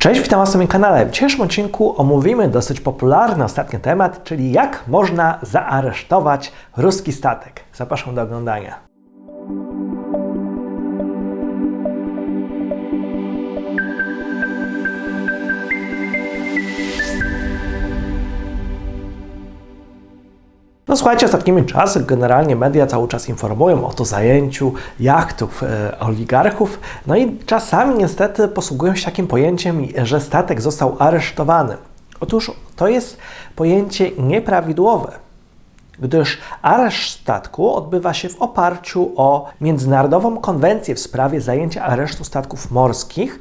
Cześć, witam Was na moim kanale. W dzisiejszym odcinku omówimy dosyć popularny ostatnio temat, czyli jak można zaaresztować ruski statek. Zapraszam do oglądania. No słuchajcie, ostatnimi czasy generalnie media cały czas informują o to zajęciu jachtów e, oligarchów, no i czasami niestety posługują się takim pojęciem, że statek został aresztowany. Otóż to jest pojęcie nieprawidłowe, gdyż areszt statku odbywa się w oparciu o Międzynarodową Konwencję w sprawie zajęcia aresztu statków morskich,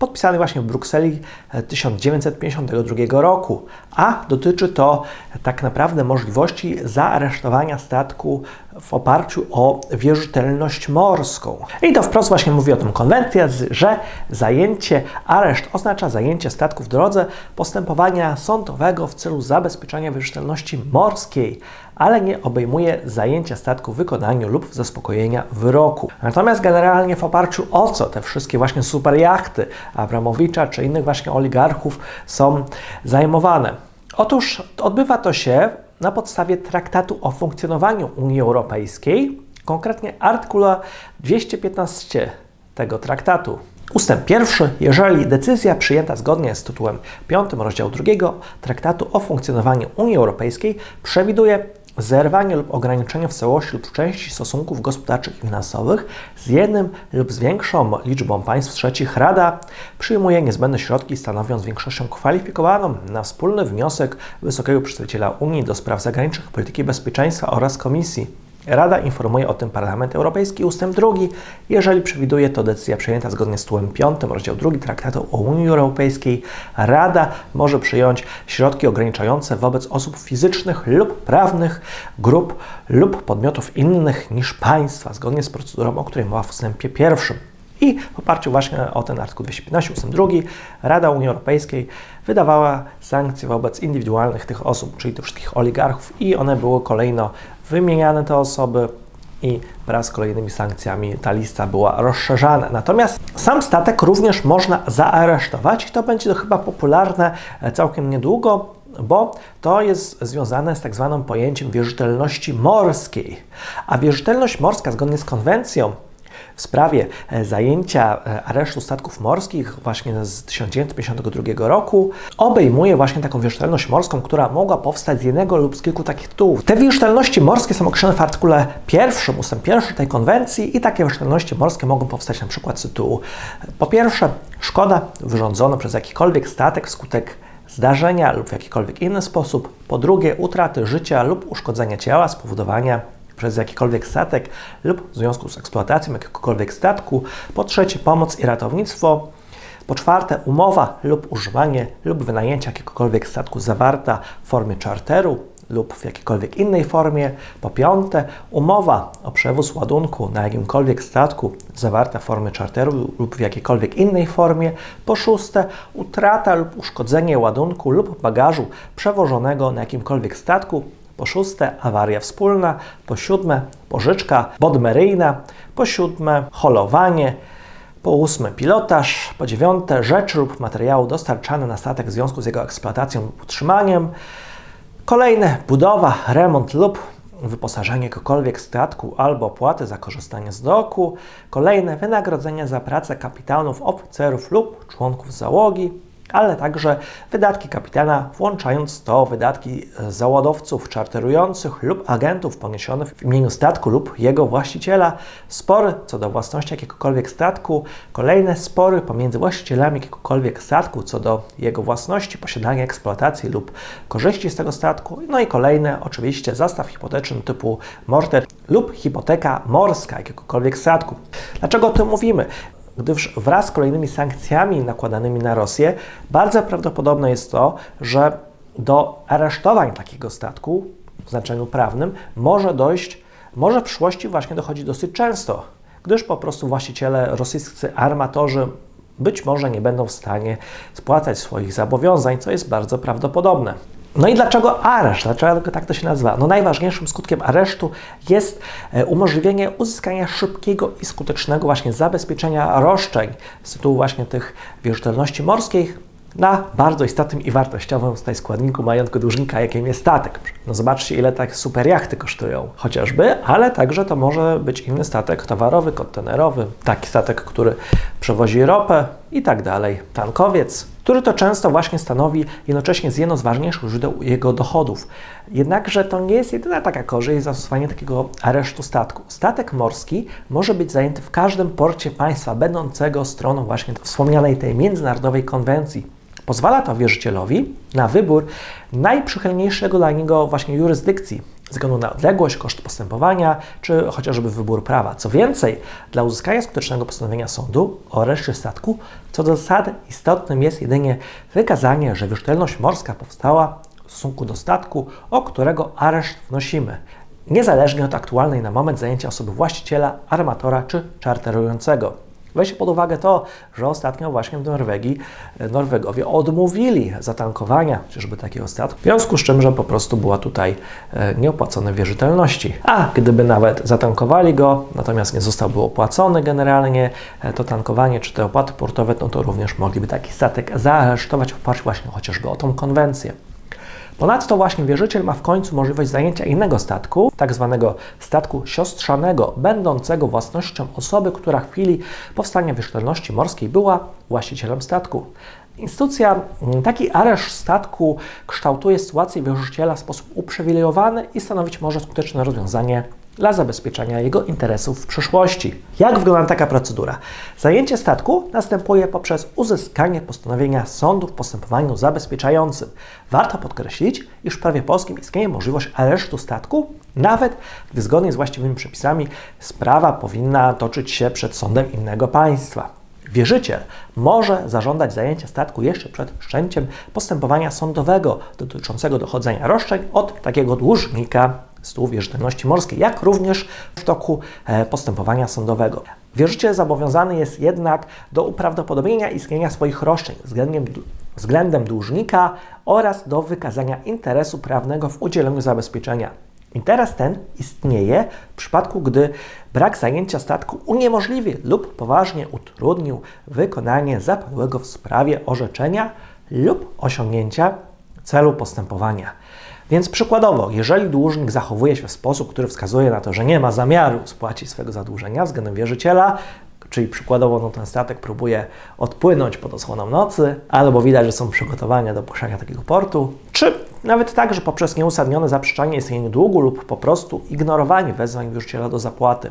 podpisany właśnie w Brukseli 1952 roku, a dotyczy to tak naprawdę możliwości zaaresztowania statku w oparciu o wierzytelność morską. I to wprost właśnie mówi o tym konwencja, że zajęcie, areszt oznacza zajęcie statku w drodze postępowania sądowego w celu zabezpieczenia wierzytelności morskiej, ale nie obejmuje zajęcia statku w wykonaniu lub zaspokojenia wyroku. Natomiast generalnie w oparciu o co te wszystkie właśnie superjachty Abramowicza czy innych właśnie oligarchów są zajmowane? Otóż odbywa to się na podstawie traktatu o funkcjonowaniu Unii Europejskiej, konkretnie artykułu 215 tego traktatu. Ustęp pierwszy. Jeżeli decyzja przyjęta zgodnie z tytułem 5 rozdziału 2 Traktatu o funkcjonowaniu Unii Europejskiej przewiduje zerwanie lub ograniczenie w całości lub w części stosunków gospodarczych i finansowych z jednym lub z większą liczbą państw trzecich, Rada przyjmuje niezbędne środki, stanowiąc większością kwalifikowaną na wspólny wniosek Wysokiego Przedstawiciela Unii do spraw zagranicznych, polityki bezpieczeństwa oraz Komisji Rada informuje o tym Parlament Europejski, ustęp drugi, jeżeli przewiduje to decyzja przyjęta zgodnie z tytułem 5 rozdział 2 Traktatu o Unii Europejskiej. Rada może przyjąć środki ograniczające wobec osób fizycznych lub prawnych, grup lub podmiotów innych niż państwa, zgodnie z procedurą, o której mowa w ustępie pierwszym. I w oparciu właśnie o ten artykuł 215 ust. 2 Rada Unii Europejskiej wydawała sankcje wobec indywidualnych tych osób, czyli tych wszystkich oligarchów i one były kolejno wymieniane te osoby i wraz z kolejnymi sankcjami ta lista była rozszerzana. Natomiast sam statek również można zaaresztować i to będzie to chyba popularne całkiem niedługo, bo to jest związane z tak zwanym pojęciem wierzytelności morskiej. A wierzytelność morska zgodnie z konwencją w sprawie e, zajęcia e, aresztu statków morskich właśnie z 1952 roku obejmuje właśnie taką wierzytelność morską, która mogła powstać z jednego lub z kilku takich tytułów. Te wierzytelności morskie są określone w artykule pierwszym, ustęp pierwszy tej konwencji i takie wierzytelności morskie mogą powstać na przykład z tytułu po pierwsze szkoda wyrządzona przez jakikolwiek statek wskutek zdarzenia lub w jakikolwiek inny sposób, po drugie utraty życia lub uszkodzenia ciała spowodowania przez jakikolwiek statek lub w związku z eksploatacją jakiegokolwiek statku. Po trzecie, pomoc i ratownictwo. Po czwarte, umowa lub używanie lub wynajęcie jakiegokolwiek statku zawarta w formie charteru lub w jakiejkolwiek innej formie. Po piąte, umowa o przewóz ładunku na jakimkolwiek statku zawarta w formie charteru lub w jakiejkolwiek innej formie. Po szóste, utrata lub uszkodzenie ładunku lub bagażu przewożonego na jakimkolwiek statku po szóste awaria wspólna, po siódme pożyczka bodmeryjna, po siódme holowanie, po ósme pilotaż, po dziewiąte rzeczy lub materiału dostarczane na statek w związku z jego eksploatacją lub utrzymaniem, kolejne budowa, remont lub wyposażenie jakiegokolwiek statku albo opłaty za korzystanie z doku, kolejne wynagrodzenia za pracę kapitanów, oficerów lub członków załogi, ale także wydatki kapitana, włączając to wydatki załadowców czarterujących lub agentów poniesionych w imieniu statku lub jego właściciela, spory co do własności jakiegokolwiek statku, kolejne spory pomiędzy właścicielami jakiegokolwiek statku co do jego własności, posiadania, eksploatacji lub korzyści z tego statku, no i kolejne oczywiście zastaw hipoteczny typu mortgage lub hipoteka morska jakiegokolwiek statku. Dlaczego o tym mówimy? Gdyż wraz z kolejnymi sankcjami nakładanymi na Rosję, bardzo prawdopodobne jest to, że do aresztowań takiego statku w znaczeniu prawnym może dojść, może w przyszłości właśnie dochodzi dosyć często, gdyż po prostu właściciele rosyjscy armatorzy być może nie będą w stanie spłacać swoich zobowiązań, co jest bardzo prawdopodobne. No i dlaczego areszt? Dlaczego tak to się nazywa? No najważniejszym skutkiem aresztu jest e, umożliwienie uzyskania szybkiego i skutecznego właśnie zabezpieczenia roszczeń z tytułu właśnie tych wierzytelności morskich na bardzo istotnym i wartościowym tutaj składniku majątku dłużnika, jakim jest statek. No zobaczcie, ile tak super jachty kosztują chociażby, ale także to może być inny statek towarowy, kontenerowy, taki statek, który przewozi ropę i tak dalej, tankowiec, który to często właśnie stanowi jednocześnie z jedno z ważniejszych źródeł jego dochodów. Jednakże to nie jest jedyna taka korzyść zastosowanie takiego aresztu statku. Statek morski może być zajęty w każdym porcie państwa będącego stroną właśnie wspomnianej tej międzynarodowej konwencji Pozwala to wierzycielowi na wybór najprzychylniejszego dla niego właśnie jurysdykcji, ze względu na odległość, koszt postępowania, czy chociażby wybór prawa. Co więcej, dla uzyskania skutecznego postanowienia sądu o areszcie statku, co do zasady istotnym jest jedynie wykazanie, że wierzytelność morska powstała w stosunku do statku, o którego areszt wnosimy, niezależnie od aktualnej na moment zajęcia osoby właściciela, armatora czy czarterującego. Weźcie pod uwagę to, że ostatnio właśnie w Norwegii e, Norwegowie odmówili zatankowania chociażby takiego statku, w związku z czym, że po prostu była tutaj e, nieopłacone wierzytelności. A gdyby nawet zatankowali go, natomiast nie zostałby opłacony generalnie e, to tankowanie czy te opłaty portowe, no to również mogliby taki statek zaaresztować w oparciu właśnie chociażby o tą konwencję. Ponadto właśnie wierzyciel ma w końcu możliwość zajęcia innego statku, tak zwanego statku siostrzanego, będącego własnością osoby, która w chwili powstania wierzytelności morskiej była właścicielem statku. Instytucja, taki areszt statku kształtuje sytuację wierzyciela w sposób uprzywilejowany i stanowić może skuteczne rozwiązanie dla zabezpieczenia jego interesów w przyszłości. Jak wygląda taka procedura? Zajęcie statku następuje poprzez uzyskanie postanowienia sądu w postępowaniu zabezpieczającym. Warto podkreślić, iż w prawie polskim istnieje możliwość aresztu statku, nawet gdy zgodnie z właściwymi przepisami sprawa powinna toczyć się przed sądem innego państwa. Wierzyciel może zażądać zajęcia statku jeszcze przed wszczęciem postępowania sądowego dotyczącego dochodzenia roszczeń od takiego dłużnika stół wierzytelności morskiej, jak również w toku e, postępowania sądowego. Wierzyciel zobowiązany jest jednak do uprawdopodobnienia istnienia swoich roszczeń względem, względem dłużnika oraz do wykazania interesu prawnego w udzieleniu zabezpieczenia. Interes ten istnieje w przypadku, gdy brak zajęcia statku uniemożliwi lub poważnie utrudnił wykonanie zapadłego w sprawie orzeczenia lub osiągnięcia celu postępowania. Więc przykładowo, jeżeli dłużnik zachowuje się w sposób, który wskazuje na to, że nie ma zamiaru spłacić swego zadłużenia względem wierzyciela, czyli przykładowo no, ten statek próbuje odpłynąć pod osłoną nocy, albo widać, że są przygotowania do opuszczania takiego portu, czy nawet tak, że poprzez nieusadnione zaprzeczanie istnienia długu lub po prostu ignorowanie wezwań wierzyciela do zapłaty.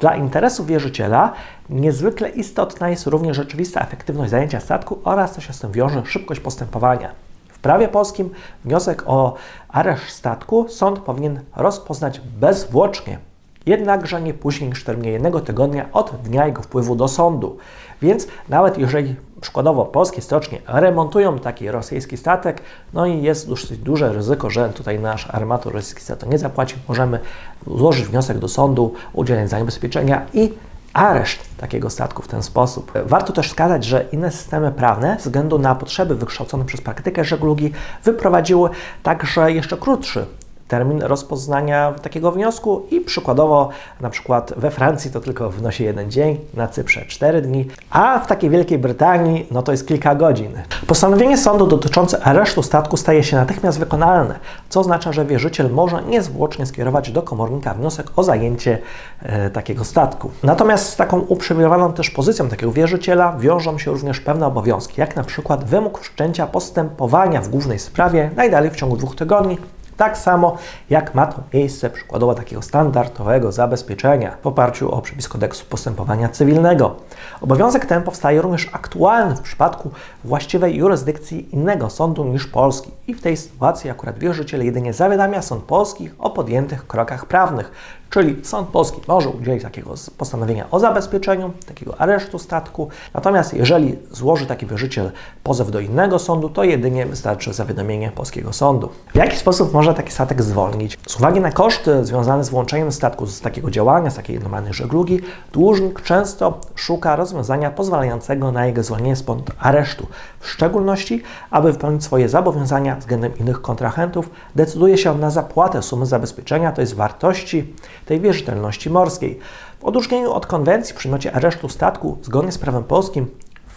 Dla interesu wierzyciela niezwykle istotna jest również rzeczywista efektywność zajęcia statku oraz, co się z tym wiąże, szybkość postępowania prawie polskim wniosek o areszt statku sąd powinien rozpoznać bezzwłocznie, jednakże nie później niż w terminie jednego tygodnia od dnia jego wpływu do sądu. Więc nawet jeżeli przykładowo polskie stocznie remontują taki rosyjski statek, no i jest dosyć duże ryzyko, że tutaj nasz armator rosyjski statek nie zapłaci, możemy złożyć wniosek do sądu, udzielenia zabezpieczenia i areszt takiego statku w ten sposób. Warto też wskazać, że inne systemy prawne, ze względu na potrzeby wykształcone przez praktykę żeglugi, wyprowadziły także jeszcze krótszy termin rozpoznania takiego wniosku i przykładowo na przykład we Francji to tylko wynosi jeden dzień, na Cyprze 4 dni, a w takiej Wielkiej Brytanii no to jest kilka godzin. Postanowienie sądu dotyczące aresztu statku staje się natychmiast wykonalne, co oznacza, że wierzyciel może niezwłocznie skierować do komornika wniosek o zajęcie e, takiego statku. Natomiast z taką uprzywilejowaną też pozycją takiego wierzyciela wiążą się również pewne obowiązki, jak na przykład wymóg wszczęcia postępowania w głównej sprawie najdalej w ciągu dwóch tygodni, tak samo jak ma to miejsce przykładowo takiego standardowego zabezpieczenia w oparciu o przepis kodeksu postępowania cywilnego. Obowiązek ten powstaje również aktualny w przypadku właściwej jurysdykcji innego sądu niż polski i w tej sytuacji akurat wierzyciel jedynie zawiadamia sąd polski o podjętych krokach prawnych, Czyli sąd polski może udzielić takiego postanowienia o zabezpieczeniu, takiego aresztu statku. Natomiast jeżeli złoży taki wierzyciel pozew do innego sądu, to jedynie wystarczy zawiadomienie polskiego sądu. W jaki sposób można taki statek zwolnić? Z uwagi na koszty związane z włączeniem statku z takiego działania, z takiej normalnej żeglugi, dłużnik często szuka rozwiązania pozwalającego na jego zwolnienie spod aresztu. W szczególności, aby wypełnić swoje zobowiązania względem innych kontrahentów, decyduje się na zapłatę sumy zabezpieczenia, to jest wartości tej wierzytelności morskiej. W odróżnieniu od konwencji w przedmiocie aresztu statku, zgodnie z prawem polskim,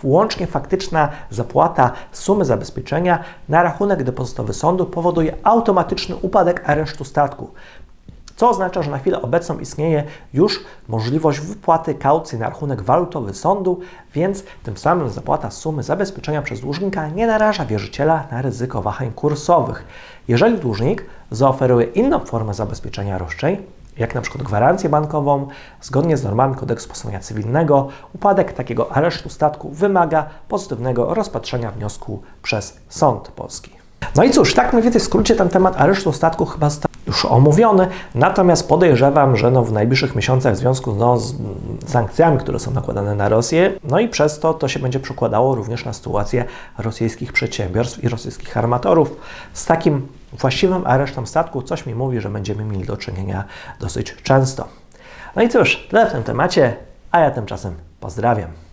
Łącznie faktyczna zapłata sumy zabezpieczenia na rachunek depozytowy sądu powoduje automatyczny upadek aresztu statku, co oznacza, że na chwilę obecną istnieje już możliwość wypłaty kaucji na rachunek walutowy sądu, więc tym samym zapłata sumy zabezpieczenia przez dłużnika nie naraża wierzyciela na ryzyko wahań kursowych. Jeżeli dłużnik zaoferuje inną formę zabezpieczenia roszczeń, jak na przykład gwarancję bankową, zgodnie z normami kodeksu postępowania cywilnego, upadek takiego aresztu statku wymaga pozytywnego rozpatrzenia wniosku przez sąd polski. No i cóż, tak mniej więcej w skrócie ten temat aresztu statku chyba został już omówiony, natomiast podejrzewam, że no w najbliższych miesiącach w związku no, z sankcjami, które są nakładane na Rosję, no i przez to to się będzie przekładało również na sytuację rosyjskich przedsiębiorstw i rosyjskich armatorów. Z takim właściwym aresztem statku coś mi mówi, że będziemy mieli do czynienia dosyć często. No i cóż, tyle w tym temacie, a ja tymczasem pozdrawiam.